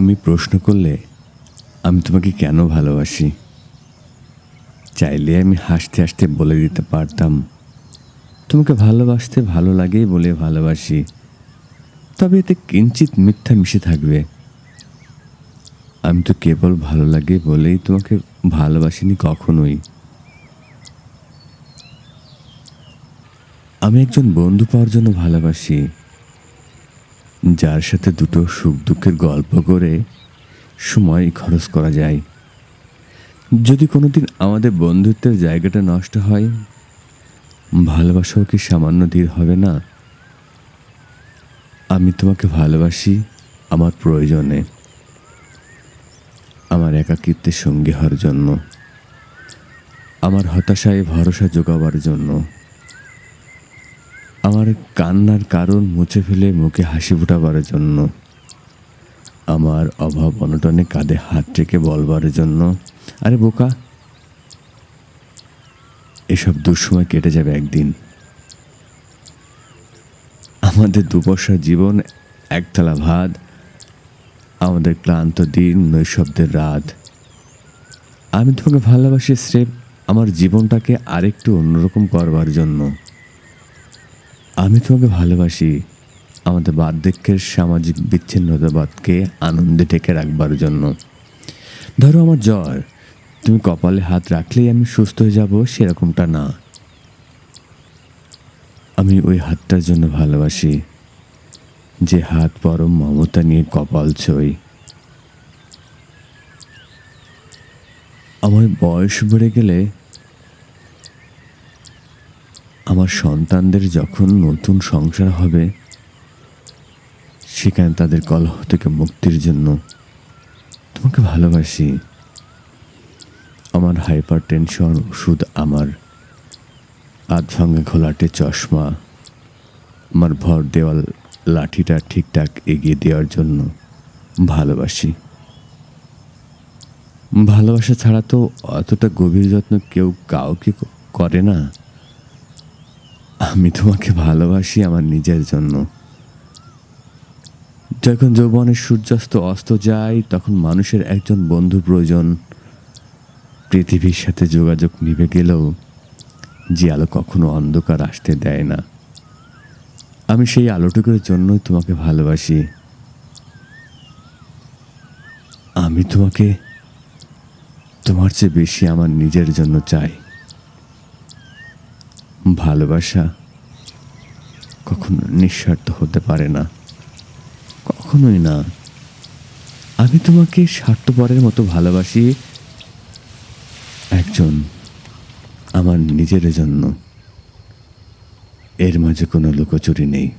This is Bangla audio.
তুমি প্রশ্ন করলে, আমি তোমাকে কেন ভালোবাসি? চাইলে আমি হাসতে হাসতে বলে দিতে পারতাম। তোমাকে ভালোবাসতে ভালো লাগেই বলে ভালোবাসি। তবে এতে কিঞ্চিত মিথ্যা মিশে থাকবে। আমি তো কেবল ভালো লাগে বলেই তোমাকে ভালোবাসিনি কখনোই। আমি একজন বন্ধু পাওয়ার জন্য ভালোবাসি। যার সাথে দুটো সুখ দুঃখের গল্প করে সময় খরচ করা যায়। যদি কোনোদিন আমাদের বন্ধুত্বের জায়গাটা নষ্ট হয়, ভালোবাসাও কি সামান্য ধীর হবে না? আমি তোমাকে ভালোবাসি আমার প্রয়োজনে, আমার একাকিত্বের সঙ্গী হওয়ার জন্য, আমার হতাশায় ভরসা যোগাবার জন্য। আমার কান্নার কারণ মুছে ফেলে মুখে হাসি ফোটাবার জন্য, আমার অভাব অনটনে কাঁধে হাত রেখে বলবার জন্য। আরে বোকা, এসব দুঃসময় কেটে যাবে একদিন। আমাদের দুবর্ষার জীবন, একতলা ভাত, আমাদের ক্লান্ত দিন, নৈশব্দের রাত। আমি তোমাকে ভালোবাসি স্রেফ আমার জীবনটাকে আরেকটু অন্যরকম করবার জন্য। আমি তোমাকে ভালোবাসি। আমাদের বার্ধক্যের সামাজিক বিচ্ছিন্নতাবাদকে আনন্দে টেকে রাখবার জন্য। ধরো আমার জ্বর। তুমি কপালে হাত রাখলেই আমি সুস্থ হয়ে যাব, সেরকমটা না। আমি ওই হাতটার জন্য ভালোবাসি। যে হাত পরম মমতা নিয়ে কপাল ছই আমার বয়স বেড়ে গেলে আমার সন্তানদের যখন নতুন সংসার হবে, সেখানে তাদের কলহ থেকে মুক্তির জন্য তোমাকে ভালোবাসি। আমার হাইপার টেনশন ওষুধ আমার আধ ভাঙা ঘোলাটে চশমা, আমার ভর দেওয়াল লাঠিটা ঠিকঠাক এগিয়ে দেওয়ার জন্য ভালোবাসি। ভালোবাসা ছাড়া তো অতটা গভীর যত্ন কেউ কাউকে করে না। আমি তোমাকে ভালোবাসি আমার নিজের জন্য। যখন যৌবনের সূর্যাস্ত অস্ত যায়, তখন মানুষের একজন বন্ধু প্রয়োজন। পৃথিবীর সাথে যোগাযোগ নিভে গেলেও যে আলো কখনো অন্ধকার আসতে দেয় না। আমি সেই আলোটুকুর জন্যই তোমাকে ভালোবাসি। আমি তোমাকে, তোমার চেয়ে বেশি আমার নিজের জন্য চাই। ভালোবাসা কখনো নিঃস্বার্থ হতে পারে না। কখনোই না। আমি তোমাকে স্বার্থপরের মতো ভালোবাসি একজন আমার নিজের জন্য। এর মাঝে কোনো লুকোচুরি নেই।